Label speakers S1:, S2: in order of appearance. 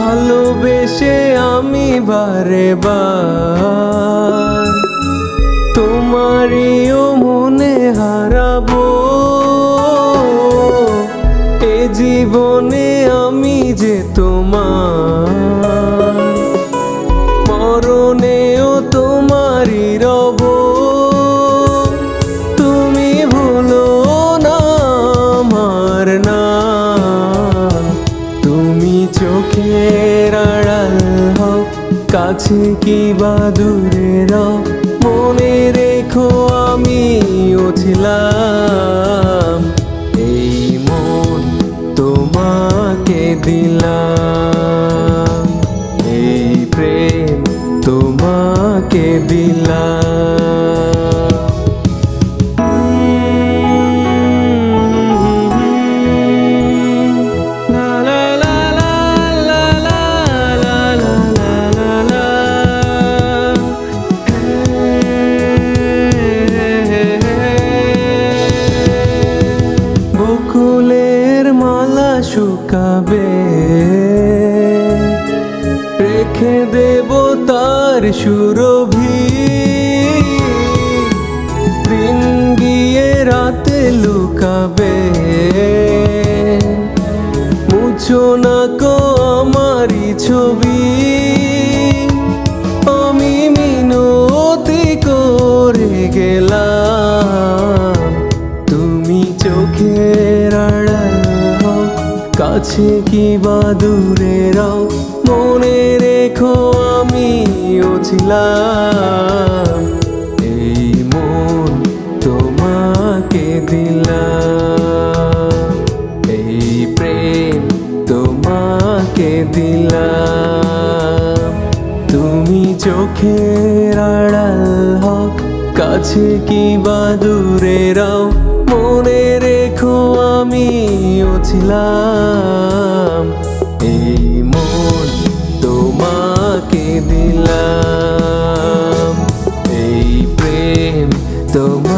S1: ভালোবেসে আমি বারে বার। তোমারিও মনে হারাবো। এ জীবনে আমি যে তোমার। মরণেও তোমারই রব। তুমি ভুলো না আমার না। তুমি হও কাছে কি বা দূরে রাও মনে রেখো আমি ছিলাম এই মন তোমাকে দিলাম, এই প্রেম তোমাকে দিলাম। শুকাবে। রেখে দেব তার সুরভি। দিন গিয়ে রাতে লুকাবে। মুছো না কো আমারই ছবি। আমি মিনতি করে গেলাম। কাছে কি বা দূরে রও? মনে রেখো আমিও ছিলাম এই মন তোমাকে দিলাম। এই প্রেম তোমাকে দিলাম। তুমি চোখের আড়াল হও, কাছে কি বা দূরে রাও? মনে রেখো আমিও ছিলাম এই মন তোমাকে দিলাম। এই প্রেম তোমাকে